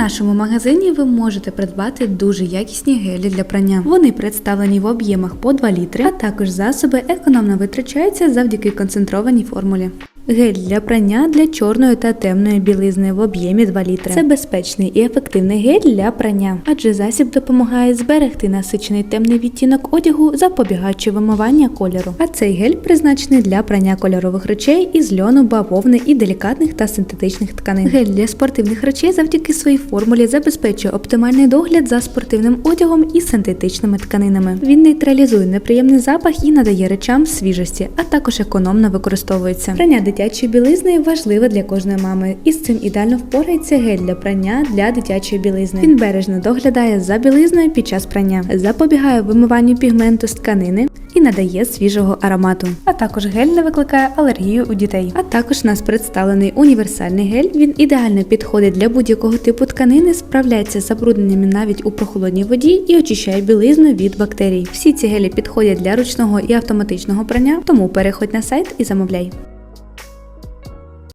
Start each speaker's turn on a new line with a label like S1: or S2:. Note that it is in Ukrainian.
S1: нашому магазині ви можете придбати дуже якісні гелі для прання. Вони представлені в об'ємах по 2 літри, а також засоби економно витрачаються завдяки концентрованій формулі. Гель для прання для чорної та темної білизни в об'ємі 2 літри. Це безпечний і ефективний гель для прання, адже засіб допомагає зберегти насичений темний відтінок одягу, запобігаючи вимивання кольору. А цей гель призначений для прання кольорових речей із льону, бавовни і делікатних та синтетичних тканин. Гель для спортивних речей завдяки своїй формулі забезпечує оптимальний догляд за спортивним одягом і синтетичними тканинами. Він нейтралізує неприємний запах і надає речам свіжості, а також економно використовується. Прання дитячої білизни важливе для кожної мами, і з цим ідеально впорається гель для прання для дитячої білизни. Він бережно доглядає за білизною під час прання, запобігає вимиванню пігменту з тканини. І надає свіжого аромату. А також гель не викликає алергію у дітей. А також у нас представлений універсальний гель. Він ідеально підходить для будь-якого типу тканини, справляється з забрудненнями навіть у прохолодній воді і очищає білизну від бактерій. Всі ці гелі підходять для ручного і автоматичного прання, тому переходь на сайт і замовляй.